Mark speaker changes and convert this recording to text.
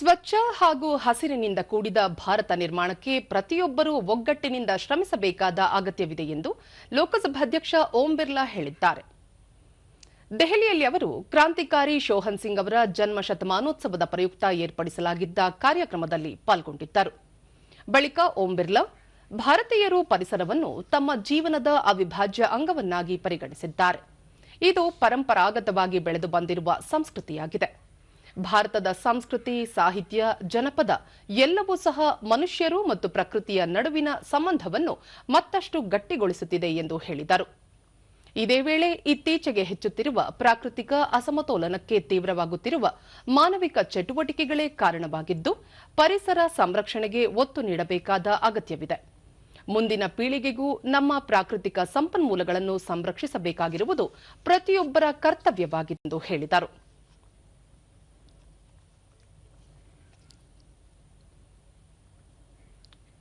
Speaker 1: ಸ್ವಚ್ಛ ಹಾಗೂ ಹಸಿರಿನಿಂದ ಕೂಡಿದ ಭಾರತ ನಿರ್ಮಾಣಕ್ಕೆ ಪ್ರತಿಯೊಬ್ಬರೂ ಒಗ್ಗಟ್ಟಿನಿಂದ ಶ್ರಮಿಸಬೇಕಾದ ಅಗತ್ಯವಿದೆ ಎಂದು ಲೋಕಸಭಾಧ್ಯಕ್ಷ ಓಂ ಬಿರ್ಲಾ ಹೇಳಿದ್ದಾರೆ. ದೆಹಲಿಯಲ್ಲಿ ಅವರು ಕ್ರಾಂತಿಕಾರಿ ಶೋಹನ್ ಸಿಂಗ್ ಅವರ ಜನ್ಮ ಶತಮಾನೋತ್ಸವದ ಪ್ರಯುಕ್ತ ಏರ್ಪಡಿಸಲಾಗಿದ್ದ ಕಾರ್ಯಕ್ರಮದಲ್ಲಿ ಪಾಲ್ಗೊಂಡಿದ್ದರು. ಬಳಿಕ ಓಂ ಬಿರ್ಲಾ ಭಾರತೀಯರು ಪರಿಸರವನ್ನು ತಮ್ಮ ಜೀವನದ ಅವಿಭಾಜ್ಯ ಅಂಗವನ್ನಾಗಿ ಪರಿಗಣಿಸಿದ್ದಾರೆ. ಇದು ಪರಂಪರಾಗತವಾಗಿ ಬೆಳೆದು ಬಂದಿರುವ ಸಂಸ್ಕೃತಿಯಾಗಿದೆ. ಭಾರತದ ಸಂಸ್ಕೃತಿ, ಸಾಹಿತ್ಯ, ಜನಪದ ಎಲ್ಲವೂ ಸಹ ಮನುಷ್ಯರು ಮತ್ತು ಪ್ರಕೃತಿಯ ನಡುವಿನ ಸಂಬಂಧವನ್ನು ಮತ್ತಷ್ಟು ಗಟ್ಟಿಗೊಳಿಸುತ್ತಿದೆ ಎಂದು ಹೇಳಿದರು. ಇದೇ ವೇಳೆ ಇತ್ತೀಚೆಗೆ ಹೆಚ್ಚುತ್ತಿರುವ ಪ್ರಾಕೃತಿಕ ಅಸಮತೋಲನಕ್ಕೆ ತೀವ್ರವಾಗುತ್ತಿರುವ ಮಾನವಿಕ ಚಟುವಟಿಕೆಗಳೇ ಕಾರಣವಾಗಿದ್ದು, ಪರಿಸರ ಸಂರಕ್ಷಣೆಗೆ ಒತ್ತು ನೀಡಬೇಕಾದ ಅಗತ್ಯವಿದೆ. ಮುಂದಿನ ಪೀಳಿಗೆಗೂ ನಮ್ಮ ಪ್ರಾಕೃತಿಕ ಸಂಪನ್ಮೂಲಗಳನ್ನು ಸಂರಕ್ಷಿಸಬೇಕಾಗಿರುವುದು ಪ್ರತಿಯೊಬ್ಬರ ಕರ್ತವ್ಯವಾಗಿದೆ ಎಂದು ಹೇಳಿದರು.